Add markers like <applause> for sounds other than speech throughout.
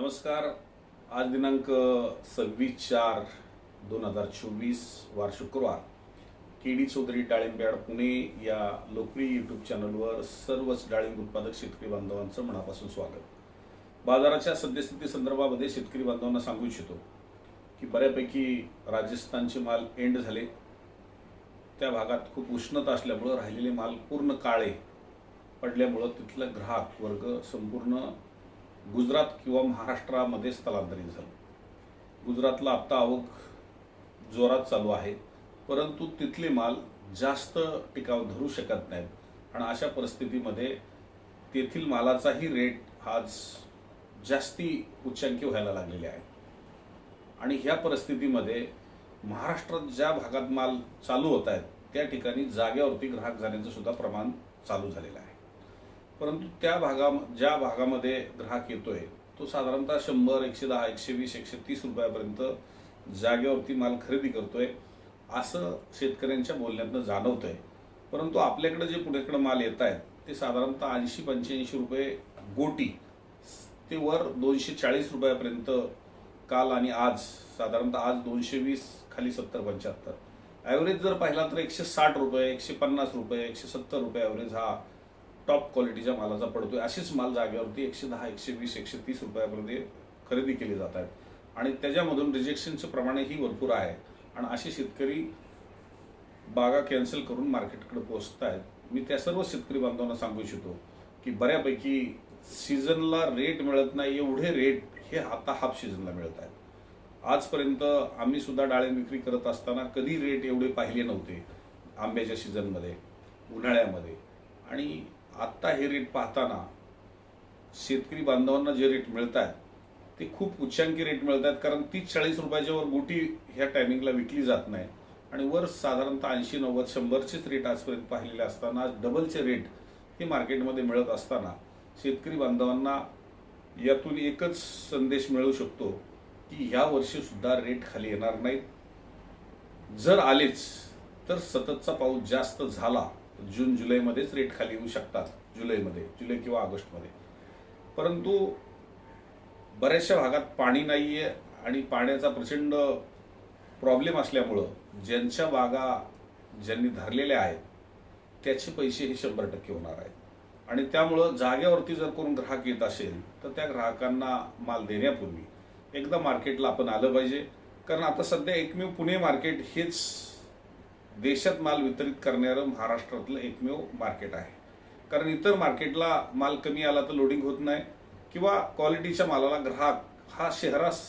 नमस्कार. आज दिनांक सव्वीस चार दोन हजार चोवीस वार शुक्रवार. के डी चौधरी डाळिंब्याड पुणे या लोकप्रिय यूट्यूब चॅनलवर सर्वच डाळिंब उत्पादक शेतकरी बांधवांचं मनापासून स्वागत. बाजाराच्या सद्यस्थिती संदर्भामध्ये शेतकरी बांधवांना सांगू इच्छितो की बऱ्यापैकी राजस्थानचे माल एंड झाले. त्या भागात खूप उष्णता असल्यामुळं राहिलेले माल पूर्ण काळे पडल्यामुळं तिथला ग्राहक वर्ग संपूर्ण गुजरात किंवा महाराष्ट्रामध्ये स्थलांतरित झालं. गुजरातला आत्ता आवक जोरात चालू आहे परंतु तिथले माल जास्त टिकाव धरू शकत नाहीत. आणि अशा परिस्थितीमध्ये तेथील मालाचाही रेट आज जास्ती उच्चांकी व्हायला लागलेले आहे. आणि ह्या परिस्थितीमध्ये महाराष्ट्रात ज्या भागात माल चालू होत आहेत त्या ठिकाणी जाग्यावरती ग्राहक जाण्याचं सुद्धा प्रमाण चालू झालेलं आहे. परंतु त्या भागा ज्या भागामध्ये ग्राहक येतोय तो साधारणतः शंभर एकशे दहा एकशे वीस एकशे तीस रुपयापर्यंत जागेवरती माल खरेदी करतोय असं शेतकऱ्यांच्या बोलण्यातनं जाणवतंय. परंतु आपल्याकडे जे पुण्याकडे माल येत आहेत ते साधारणतः ऐंशी पंच्याऐंशी रुपये गोटी. ते वर दोनशे चाळीस रुपयापर्यंत काल आणि आज साधारणतः आज दोनशे वीस खाली सत्तर पंच्याहत्तर. ॲव्हरेज जर पाहिला तर एकशे साठ रुपये एकशे पन्नास रुपये एकशे सत्तर रुपये ॲव्हरेज हा टॉप क्वालिटीच्या मालाचा पडतोय. अशीच माल जागेवरती एकशे दहा एकशे वीस एकशे तीस रुपयापर्यंत खरेदी केली जात आहेत आणि त्याच्यामधून रिजेक्शनचं प्रमाणही भरपूर आहे. आणि असे शेतकरी बागा कॅन्सल करून मार्केटकडे पोहोचत आहेत मी त्या सर्व शेतकरी बांधवांना सांगू इच्छितो की बऱ्यापैकी सीझनला रेट मिळत नाही एवढे रेट हे आता हाफ सीझनला मिळत आहेत आजपर्यंत आम्ही सुद्धा डाळिंब विक्री करत असताना कधी रेट एवढे पाहिले नव्हते. आंब्याच्या सीझनमध्ये उन्हाळ्यामध्ये. आणि आत्ता हे रेट पाहताना शेतकरी बांधवांना जे रेट मिळत आहेत ते खूप उच्चांकी रेट मिळत आहेत कारण तीस चाळीस रुपयाच्या वर गोटी ह्या टायमिंगला विकली जात नाही. आणि वर साधारणतः ऐंशी नव्वद शंभरचेच रेट आजपर्यंत पाहिलेले असताना आज डबलचे रेट हे मार्केटमध्ये मिळत असताना शेतकरी बांधवांना यातून एकच संदेश मिळू शकतो की ह्या वर्षीसुद्धा रेट खाली येणार नाहीत. जर आलेच तर सततचा पाऊस जास्त झाला जून जुलैमध्येच रेट खाली येऊ शकतात जुलैमध्ये जुलै किंवा ऑगस्टमध्ये. परंतु बऱ्याचशा भागात पाणी नाही आहे आणि पाण्याचा प्रचंड प्रॉब्लेम असल्यामुळं ज्यांच्या बागा ज्यांनी धरलेल्या आहेत त्याचे पैसे हे शंभर टक्के होणार आहेत. आणि त्यामुळं जागेवरती जर कोण ग्राहक येत असेल तर त्या ग्राहकांना माल देण्यापूर्वी एकदा मार्केटला आपण आलं पाहिजे. कारण आता सध्या एकमेव पुणे मार्केट हेच देशात माल वितरित करणारं महाराष्ट्रातलं एकमेव मार्केट आहे. कारण इतर मार्केटला माल कमी आला तर लोडिंग होत नाही किंवा क्वालिटीच्या मालाला ग्राहक हा शहरास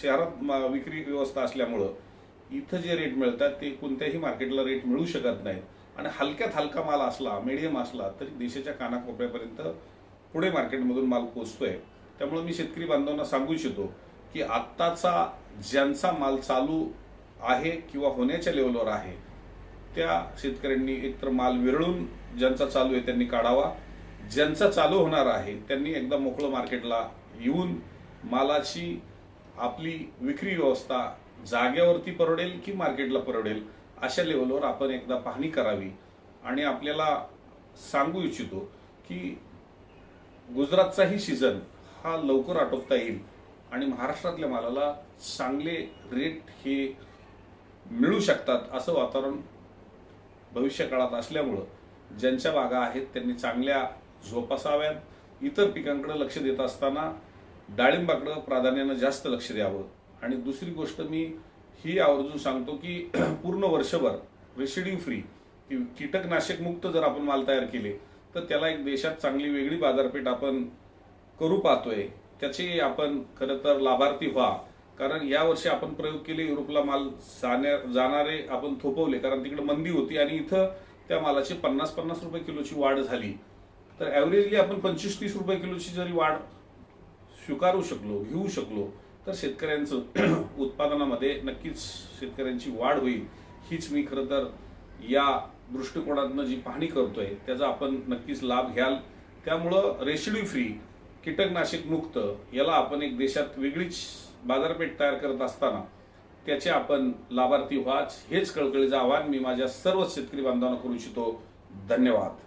शहरात विक्री व्यवस्था असल्यामुळं इथं जे रेट मिळतात ते कोणत्याही मार्केटला रेट मिळू शकत नाहीत. आणि हलक्यात हलका माल असला मिडियम असला तरी देशाच्या कानाकोपऱ्यापर्यंत पुढे मार्केटमधून माल पोचतोय. त्यामुळे मी शेतकरी बांधवांना सांगू इच्छितो की आत्ताचा ज्यांचा माल चालू आहे किंवा होण्याच्या लेवलवर आहे त्या शेतकऱ्यांनी एकतर माल विरळून ज्यांचा चालू आहे त्यांनी काढावा. ज्यांचा चालू होणार आहे त्यांनी एकदा मोकळं मार्केटला येऊन मालाची आपली विक्री व्यवस्था जाग्यावरती परवडेल की मार्केटला परवडेल अशा लेवलवर आपण एकदा पाहणी करावी. आणि आपल्याला सांगू इच्छितो की गुजरातचाही सीझन हा लवकर आटोपता येईल आणि महाराष्ट्रातल्या मालाला चांगले रेट हे मिळू शकतात असं वातावरण भविष्य काळात असल्यामुळं ज्यांच्या बागा आहेत त्यांनी चांगल्या जोपासाव्यात इतर पिकांकडे लक्ष देत असताना डाळिंबाकडं प्राधान्यानं जास्त लक्ष द्यावं. आणि दुसरी गोष्ट मी ही आवर्जून सांगतो की <clears throat> पूर्ण वर्षभर रेसिडिंग फ्री कीटकनाशक मुक्त जर आपण माल तयार केले तर त्याला एक देशात चांगली वेगळी बाजारपेठ आपण करू पाहतोय. त्याचे आपण खरं तर लाभार्थी व्हा. कारण या वर्षी आपण प्रयोग केले युरोपला माल जाण्या जाणारे आपण थोपवले कारण तिकडे मंदी होती आणि इथं त्या मालाची पन्नास पन्नास रुपये किलोची वाढ झाली. तर ॲव्हरेजली आपण पंचवीस तीस रुपये किलोची जरी वाढ स्वीकारू शकलो घेऊ शकलो तर शेतकऱ्यांचं <clears throat> उत्पादनामध्ये नक्कीच शेतकऱ्यांची वाढ होईल. हीच मी खरं तर या दृष्टिकोनातनं जी पाहणी करतोय त्याचा आपण नक्कीच लाभ घ्याल. त्यामुळं रेशिडी फ्री कीटकनाशक मुक्त याला आपण एक देशात वेगळीच बाजारपेठ तयार करत असताना त्याचे आपण लाभार्थी व्हाच हेच कळकळीचं आवाहन मी माझ्या सर्व शेतकरी बांधवांना करू इच्छितो. धन्यवाद.